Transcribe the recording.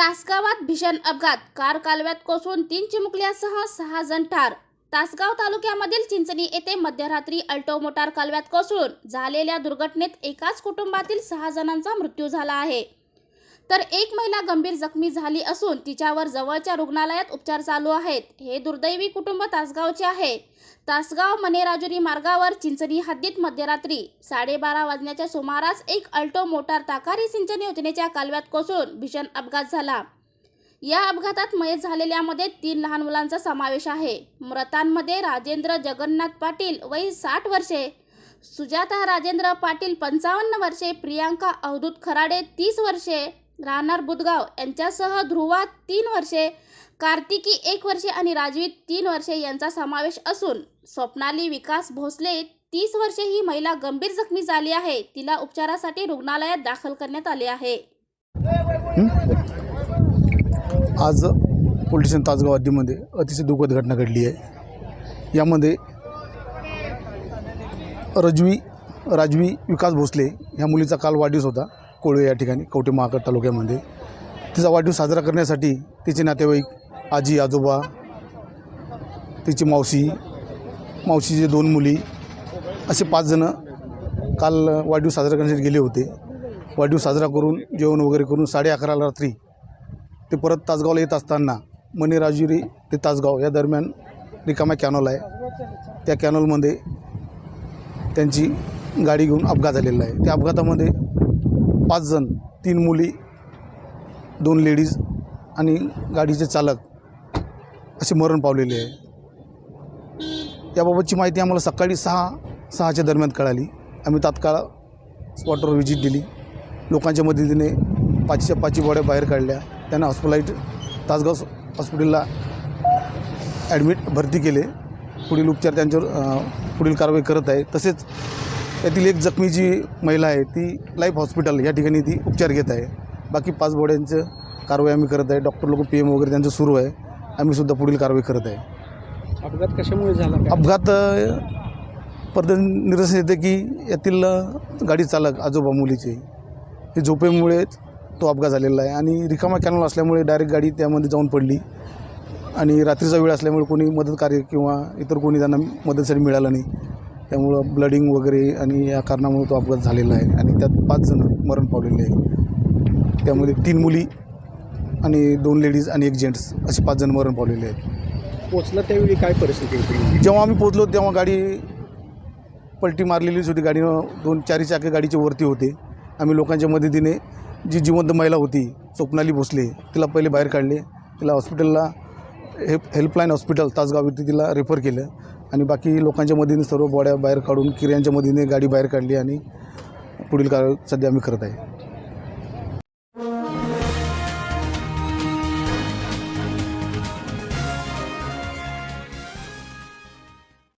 तासगावात भीषण अपघात. कार कालव्यात कोसळून तीन चिमुकल्यासह सहा जण ठार. तासगाव तालुक्यामधील चिंचणी येथे मध्यरात्री अल्टो मोटार कालव्यात कोसळून झालेल्या दुर्घटनेत एकाच कुटुंबातील सहा जणांचा मृत्यू झाला आहे. तर एक महिला गंभीर जखमी झाली असून तिच्यावर जवळच्या रुग्णालयात उपचार चालू आहेत. हे दुर्दैवी कुटुंब तासगावचे आहे. तासगाव मनेराजुरी मार्गावर चिंचणी हद्दीत मध्यरात्री साडेबारा वाजण्याच्या सुमारास एक अल्टो मोटार ताकारी सिंचन योजनेच्या कालव्यात कोसळून भीषण अपघात झाला. या अपघातात मयत झालेल्यामध्ये तीन लहान मुलांचा समावेश आहे. मृतांमध्ये राजेंद्र जगन्नाथ पाटील वय साठ वर्षे सुजाता राजेंद्र पाटील पंचावन्न वर्षे प्रियांका अवधूत खराडे तीस वर्षे राहणार बुधगाव. यांच्यासह ध्रुवा तीन वर्षे कार्तिकी एक वर्षे आणि राजवी तीन वर्षे यांचा समावेश असून स्वप्नाली विकास भोसले तीस वर्षे ही महिला गंभीर जखमी झाली आहे. तिला उपचारासाठी रुग्णालयात दाखल करण्यात आले आहे. आज पोलीस स्टेशन तासगाव हद्दीमध्ये अतिशय दुःखद घटना घडली आहे. यामध्ये रजवी राजवी विकास भोसले ह्या मुलीचा काल वाढदिवस होता. कोळवे या ठिकाणी कवठे महाकड तालुक्यामध्ये. तिचा वाढदिवस साजरा करण्यासाठी तिचे नातेवाईक आजी आजोबा तिची मावशी मावशीचे दोन मुली असे पाच जणं काल वाढदिवस साजरा करण्यासाठी गेले होते. वाढदिवस साजरा करून जेवण वगैरे करून साडे अकराला रात्री ते परत तासगावला येत असताना मणिराजुरी ते तासगाव या दरम्यान रिकामा कॅनॉल आहे. त्या कॅनॉलमध्ये त्यांची गाडी घेऊन अपघात झालेला आहे. त्या अपघातामध्ये पाच जण तीन मुली दोन लेडीज आणि गाडीचे चालक असे मरण पावलेले आहे. याबाबतची माहिती आम्हाला सकाळी सहा सहाच्या दरम्यान कळाली. आम्ही तात्काळ स्पॉटवर व्हिजिट दिली. लोकांच्या मदतीने पाचशे पाचही बॉड्या बाहेर काढल्या. त्यांना हॉस्पिटलाईट तासगाव हॉस्पिटलला ॲडमिट भरती केले. पुढील उपचार त्यांच्यावर पुढील कारवाई करत आहे. तसेच त्यातील एक जखमी जी महिला आहे ती लाईफ हॉस्पिटल या ठिकाणी ती उपचार घेत आहे. बाकी पाच बॉड्यांचं कारवाई आम्ही करत आहे. डॉक्टर लोक पी एम वगैरे त्यांचं सुरू आहे. आम्ही सुद्धा पुढील कारवाई करत आहे. अपघात कशामुळे झाला? अपघात पडद निरसन येते की यातील गाडी चालक आजोबा मुलीचे हे झोपेमुळेच तो अपघात झालेला आहे. आणि रिकामा कॅनल असल्यामुळे डायरेक्ट गाडी त्यामध्ये जाऊन पडली. आणि रात्रीचा वेळ असल्यामुळे कोणी मदत कार्य किंवा इतर कोणी त्यांना मदतीसाठी मिळालं नाही. त्यामुळं ब्लडिंग वगैरे आणि या कारणामुळे तो अपघात झालेला आहे. आणि त्यात पाच जण मरण पावलेले आहे. त्यामध्ये तीन मुली आणि दोन लेडीज आणि एक जेंट्स असे पाच जण मरण पावलेले आहेत. पोचला त्यावेळी काय परिस्थिती होती? जेव्हा आम्ही पोचलो तेव्हा गाडी पलटी मारलेलीच होती. गाडीनं दोन चारी चाके गाडीच्या वरती होते. आम्ही लोकांच्या मदतीने जी जिवंत महिला होती स्वप्नाली भोसले तिला पहिले बाहेर काढले. तिला हॉस्पिटलला हेल्प हेल्पलाईन हॉस्पिटल तासगाव इथे तिला रेफर केलं. आणि बाकी लोकांच्या मदतीने सर्व बॉड्या बाहेर काढून किऱ्यांच्या मदतीने गाडी बाहेर काढली आणि पुढील कार सध्या आम्ही करत आहे.